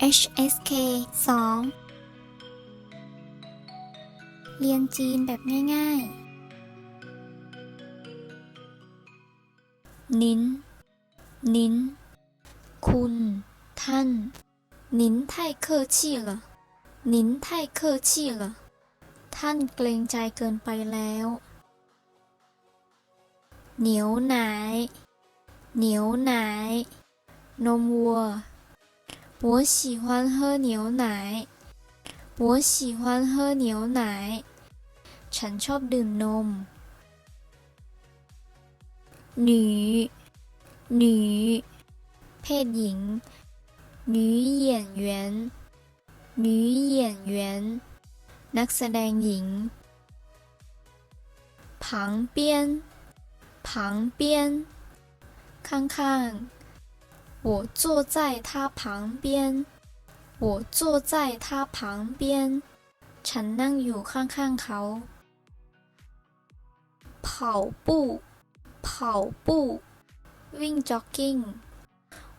HSK 2 เรียนจีนแบบง่ายๆ นินนินคุณ ท่าน นิ้นไท่เคอนินไท่เท่านเกรงใจเกินไปแล้ว เหนียวหนาย เหนียวหนาย นมวัว 我喜欢喝牛奶我喜欢喝牛奶ฉันชอบดื่มนม หนีหนีเพศหญิง女演员女演员นักแสดงหญิง旁边旁边ข้างๆ 我坐在他旁边我坐在他旁边ฉันนั่งอยู่ข้างๆเขา 跑步跑步วิ่งจ็อกกิ้ง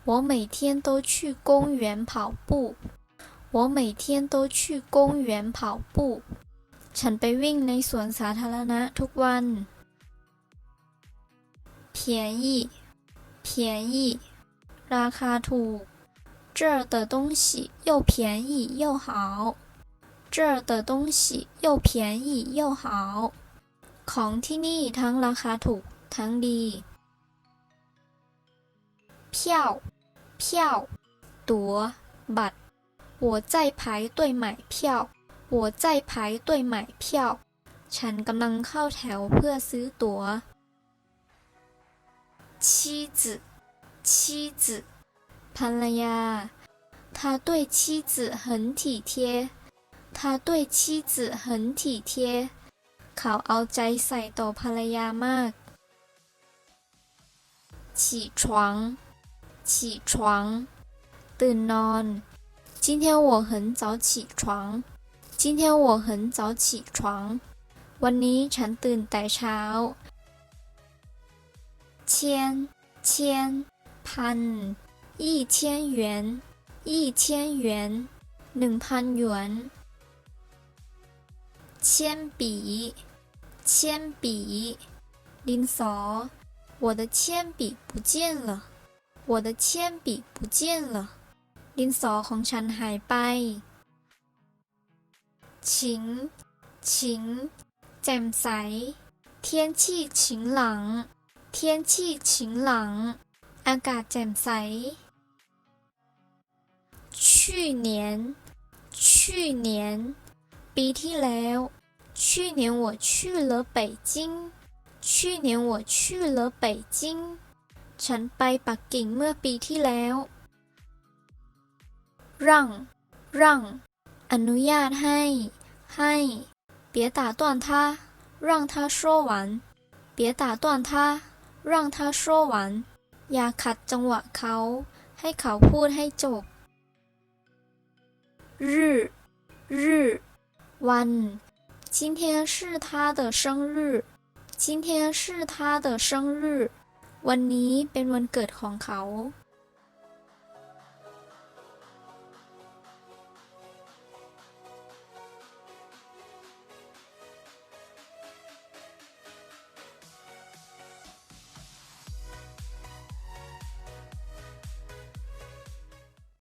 我每天都去公园跑步我每天都去公园跑步ฉันไปวิ่งในสวนสาธารณะทุกวัน便宜便宜 ราคาถูก这儿的东西又便宜又好这儿的东西又便宜又好ของที่นี่ทั้งราคาถูกทั้งดี票票ตั๋บัตร我在排队买票我在排队买票ฉันกำลังเข้าแถวเพื่อซื้อตั๋ว妻子 妻子ภรรยา他对妻子很体贴他对妻子很体贴เขาเอาใจใส่ต่อภรรยามาก起床起床ตื่นนอน今天我很早起床今天我很早起床วันนี้ฉันตื่นแต่เช้า千千 พัน一千元一千元หนึ่งพันหยวน铅笔铅笔ดินสอ我的铅笔不见了我的铅笔不见了ดินสอของฉันหายไป晴晴แจ่มใส天气晴朗天气晴朗 อากาศแจ่มใส去年去年ปีที่แล้ว去年我去了北京去年我去了北京ฉันไปปักกิ่งเมื่อปีที่แล้ว让让อนุญาตให้ ให้别打断他让他说完别打断他让他说完 อย่าขัดจังหวะเขา ให้เขาพูดให้จบ日日วัน今天是他的生日今天是他的生日วันนี้เป็นวันเกิดของเขา